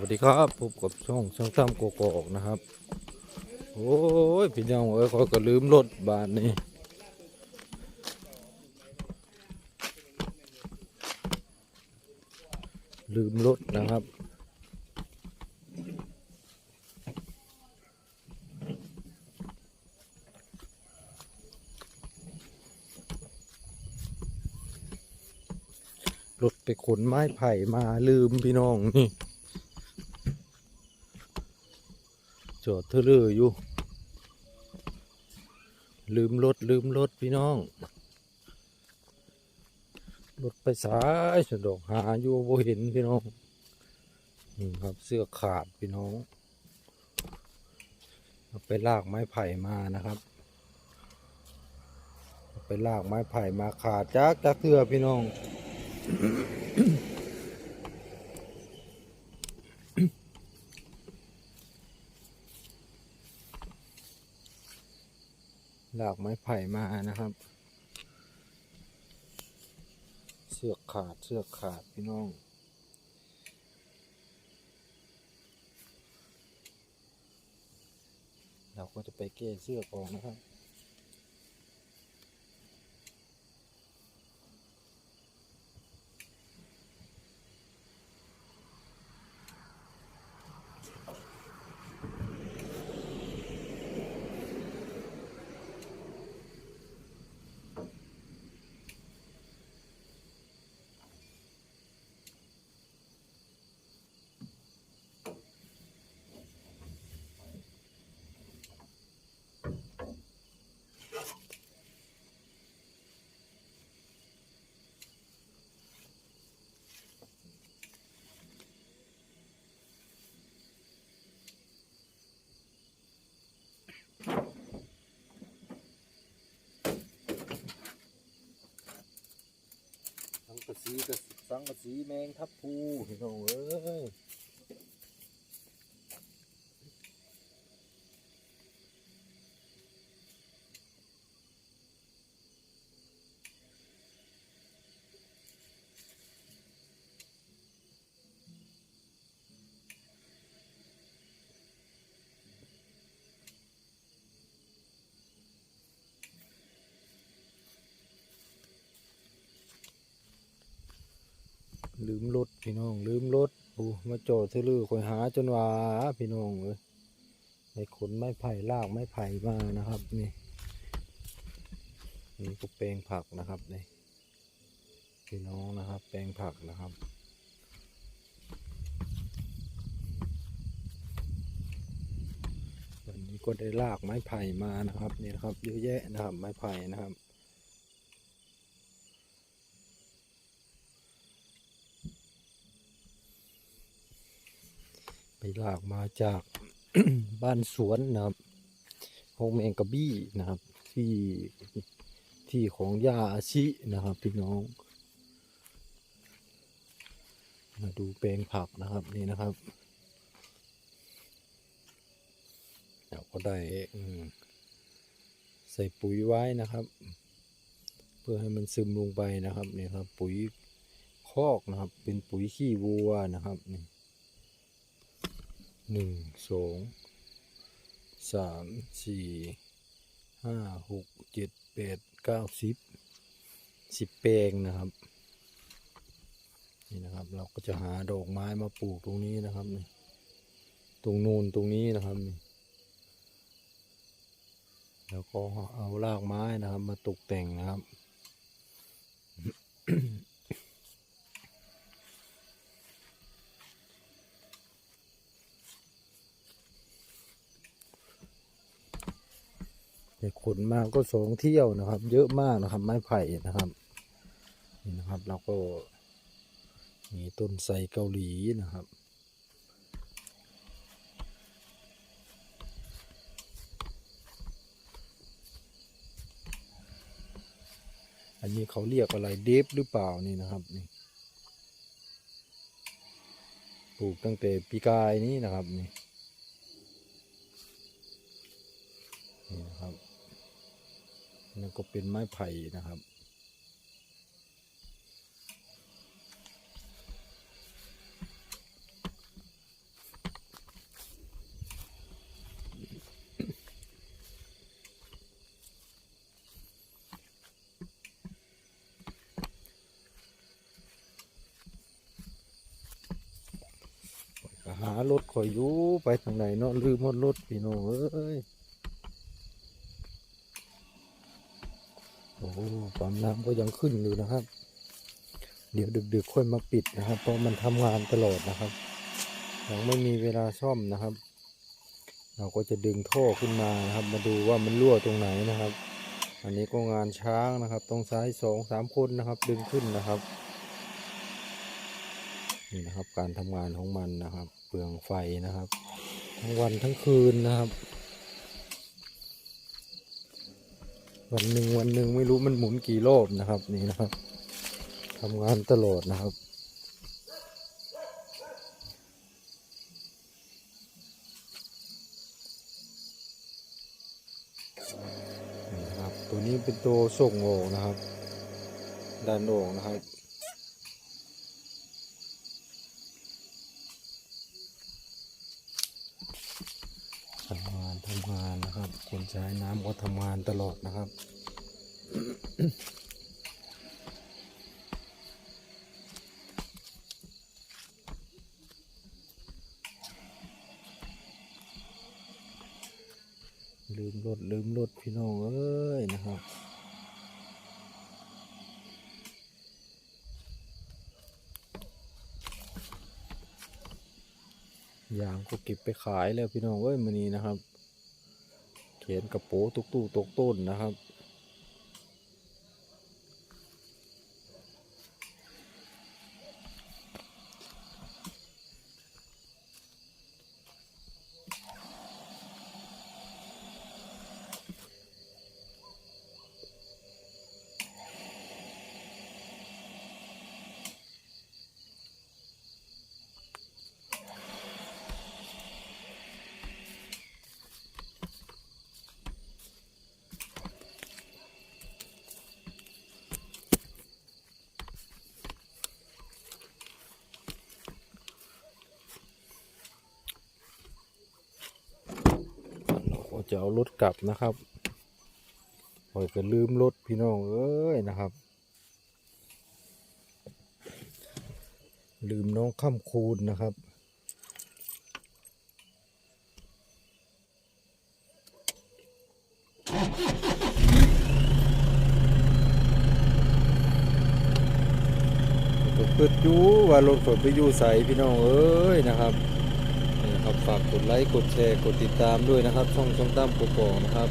วัสดีครับพบกับช่องช่องซ้ำโกโกอกนะครับ โอ้ยพี่น้องเอ้ยเขาก็ลืมรถบาทนี้ลืมรถนะครับรถไปขนไม้ไผ่มาลืมพี่น้องนี่ จอดเทเลออยู่ ลืมรถลืมรถพี่น้อง รถไปสายสะดอกหาอยู่บ่เห็นพี่น้อง นี่ครับเสื้อขาดพี่น้องไปลากไม้ไผ่มานะครับ ไปลากไม้ไผ่มาขาดจากจากเสื้อพี่น้อง หลากไม้ไผ่มานะครับ เสือกขาดเสือกขาดพี่น้องเราก็จะไปเก้เสือกออกนะครับ กระสีกระสังกระสีแมงทับพูพี่น้องเอ้ย ลืมรถพี่น้อง ลืมรถโอ้มาจอดเทลือคอยหาจนว่าพี่น้องเอ้ยไปขนไม้ไผ่ลากไม้ไผ่มานะครับนี่นี่ก็แปลงผักนะครับนี่พี่น้องนะครับ แปลงผักนะครับวันนี้ก็ได้ลากไม้ไผ่มานะครับนี่นะครับเยอะแยะนะครับไม้ไผ่นะครับ ลากมาจากบ้านสวนนะครับของแมงกะบี้นะครับ ที่ที่ของยาอาชินะครับพี่น้อง มาดูแปลงผักนะครับนี่นะครับเราก็ได้ใส่ปุ๋ยไว้นะครับ เพื่อให้มันซึมลงไปนะครับนี่ครับ ปุ๋ยคอกนะครับ เป็นปุ๋ยขี้วัวนะครับนี่ หนึ่งสองสามสี่ห้าหกเจ็ดแปดเก้าสิบสิบแปลงนะครับ นี่นะครับ เราก็จะหาดอกไม้มาปลูกตรงนี้นะครับนี่ตรงนูนตรงนี้นะครับนี่แล้วก็เอารากไม้นะครับ มาตกแต่งนะครับ ขนมาก็สองเที่ยวนะครับ เยอะมากนะครับ ไม้ไผ่นะครับนี่นะครับเราก็มีต้นไทรเกาหลีนะครับอันนี้เขาเรียกอะไรเดฟหรือเปล่านี่นะครับนี่ปลูกตั้งแต่ปีกายนี้นะครับนี่นี่นะครับ แล้วก็เป็นไม้ไผ่นะครับ หารถคอยอยู่ไปทางไหนเนาะลืมหมดรถพี่น้องเอ้ย อ้ปั๊มน้ำก็ยังขึ้นอยู่นะครับ เดี๋ยวดึกๆค่อยมาปิดนะครับ เพราะมันทำงานตลอดนะครับ ยังไม่มีเวลาซ่อมนะครับ เราก็จะดึงท่อขึ้นมานะครับ มาดูว่ามันรั่วตรงไหนนะครับ อันนี้ก็งานช้างนะครับต้องใช้สองสามคนนะครับ ดึงขึ้นนะครับนี่นะครับ การทำงานของมันนะครับ เปลืองไฟนะครับ ทั้งวันทั้งคืนนะครับ วันหนึ่งวันหนึ่งไม่รู้มันหมุนกี่รอบนะครับ นี่นะครับทำงานตลอดนะครับนี่นะครับตัวนี้เป็นตัวส่งโอ่งนะครับดันโอ่งนะครับ ทำงาน ทำงานนะครับ คนใช้น้ำก็ทำงานตลอดนะครับ ลืมรถลืมรถพี่น้องเอ้ยนะครับยางก็เก็บไปขายแล้วพี่น้องเอ้ยมันนี้นะครับ เขียนกระโปตุกตู้ตกต้นนะครับ จะเอารถกลับนะครับคอยก็ลืมรถพี่น้องเอ้ยนะครับ ลืมน้องข้ามคูณนะครับก็เกิดอยู่ว่ารถฝนไปอยู่ใสพี่น้องเอ้ยนะครับ ครับฝากกดไลค์กดแชร์กดติดตามด้วยนะครับ ช่องช่องตั้มโปรโปนะครับ